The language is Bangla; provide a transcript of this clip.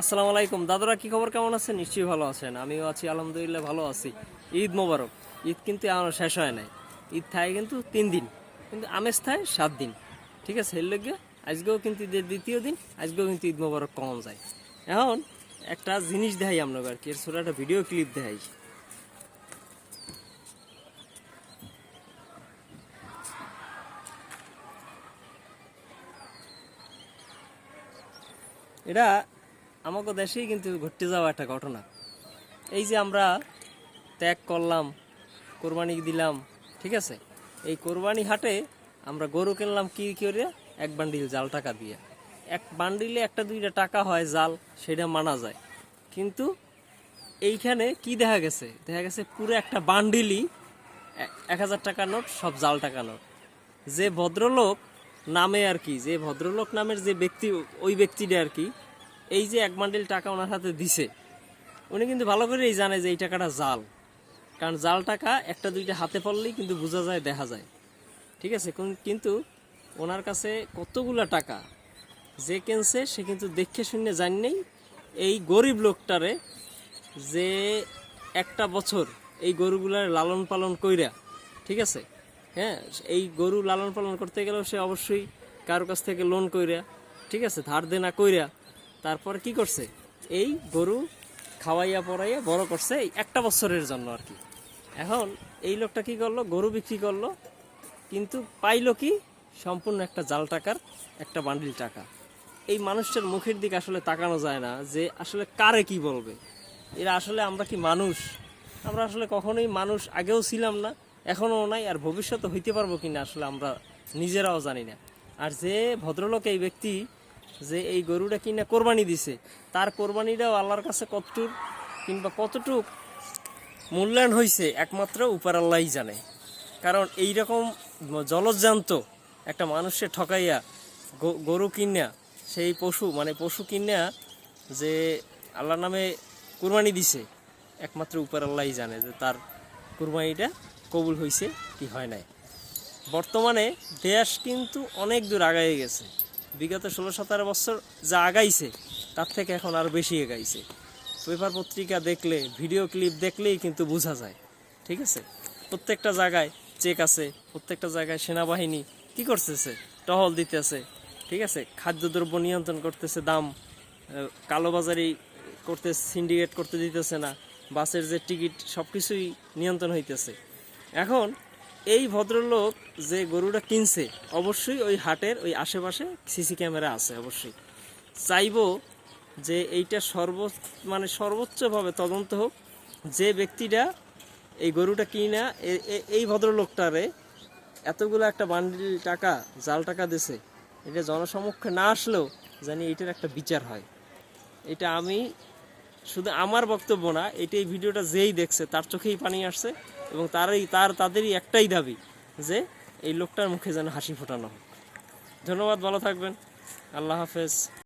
আসসালামু আলাইকুম। দাদুরা, কি খবর? কেমন আছেন? নিশ্চয়ই ভালো আছেন। আমিও আছি, আলহামদুলিল্লাহ ভালো আছি। ঈদ মোবারক। ঈদ কিন্তু এখনও শেষ হয় নাই। ঈদ থাকে কিন্তু তিন দিন। কিন্তু আমেজ থাকে সাত দিন। ঠিক আছে? এর লগে আজকেও কিন্তু ঈদের দ্বিতীয় দিন, আজকেও কিন্তু ঈদ মোবারক কমন যায়। এখন একটা জিনিস দেখাই আমরা আর কি। এর ছোট একটা ভিডিও ক্লিপ দেখাই। এটা আমাকে দেশেই কিন্তু ঘটতে যাওয়া একটা ঘটনা। এই যে আমরা ত্যাগ করলাম, কোরবানি দিলাম, ঠিক আছে? এই কোরবানি হাটে আমরা গরু কিনলাম কি করে? এক বান্ডিল জাল টাকা দিয়ে। এক বান্ডিলে একটা দুইটা টাকা হয় জাল, সেটা মানা যায়। কিন্তু এইখানে কি দেখা গেছে? দেখা গেছে পুরো একটা বান্ডিলই এক হাজার টাকার নোট, সব জাল টাকা নোট। যে ভদ্রলোক নামে আর কি, যে ভদ্রলোক নামের যে ব্যক্তি, ওই ব্যক্তিটা আর কি এই যে এক বান্ডিল টাকা ওনার হাতে দিছে, উনি কিন্তু ভালো করেই জানে যে এই টাকাটা জাল। কারণ জাল টাকা একটা দুইটা হাতে পড়লেই কিন্তু বোঝা যায়, দেখা যায়। ঠিক আছে, কোন- কিন্তু ওনার কাছে কতগুলা টাকা যে কিনছে, সে কিন্তু দেখে শুনে জাননেই এই গরিব লোকটারে যে একটা বছর এই গরুগুলার লালন পালন কইরা, ঠিক আছে? হ্যাঁ এই গরু লালন পালন করতে গেলেও সে অবশ্যই কারও কাছ থেকে লোন কইরা, ঠিক আছে, ধার দেনা কইরা তারপর কি করছে? এই গরু খাওয়াইয়া পড়াইয়া বড় করছে একটা বছরের জন্য আর কি। এখন এই লোকটা কি করল? গরু বিক্রি করল, কিন্তু পাইলো কি? সম্পূর্ণ একটা জাল টাকার, একটা বান্ডিল টাকা। এই মানুষটার মুখের দিকে আসলে তাকানো যায় না যে আসলে কারে কি বলবে। এরা আসলে আমরা কি মানুষ? আমরা আসলে কখনোই মানুষ আগেও ছিলাম না, এখনও নাই, আর ভবিষ্যতে হইতে পারব কিনা আসলে আমরা নিজেরাও জানি না। আর যে ভদ্রলোক এই ব্যক্তি যে এই গরুটা কিনা কোরবানি দিছে, তার কোরবানিটাও আল্লাহর কাছে কতটুক কিংবা কতটুক মূল্যায়ন হয়েছে একমাত্র উপর আল্লাহই জানে। কারণ এই রকম জলজ্জান্ত একটা মানুষের ঠকাইয়া গরু কিনা, সেই পশু মানে পশু কিনা যে আল্লাহর নামে কুরবানি দিছে, একমাত্র উপর আল্লাহই জানে যে তার কুরবানিটা কবুল হয়েছে কি হয় নাই। বর্তমানে দেশ কিন্তু অনেক দূর আগায় গেছে। বিগত ষোলো সতেরো বছর যা আগাইছে, তার থেকে এখন আর বেশি এগাইছে পেপার পত্রিকা দেখলে, ভিডিও ক্লিপ দেখলেই কিন্তু বোঝা যায়, ঠিক আছে? প্রত্যেকটা জায়গায় চেক আছে, প্রত্যেকটা জায়গায় সেনাবাহিনী কি করতেছে? টহল দিতেছে, ঠিক আছে? খাদ্যদ্রব্য নিয়ন্ত্রণ করতেছে, দাম কালোবাজারি করতে সিন্ডিকেট করতে দিতেছে না, বাসের যে টিকিট সব কিছুই নিয়ন্ত্রণ হইতেছে। এখন এই ভদ্রলোক যে গরুটা কিনছে, অবশ্যই ওই হাটের ওই আশেপাশে সিসি ক্যামেরা আছে অবশ্যই। চাইব যে এইটা সর্ব মানে সর্বোচ্চভাবে তদন্ত হোক, যে ব্যক্তিটা এই গরুটা কিনা এই ভদ্রলোকটারে এতগুলো একটা বান্ডিল টাকা, জাল টাকা দিছে, এটা জনসমক্ষে না আসলেও জানি এটার একটা বিচার হয়। এটা আমি শুধু আমার বক্তব্য না, এটা এই ভিডিওটা যেই দেখছে তার চোখেই পানি আসছে এবং তারই, তার, তাদেরই একটাই দাবি যে এই লোকটার মুখে যেন হাসি ফোটানো হোক। ধন্যবাদ, ভালো থাকবেন। আল্লাহ হাফেজ।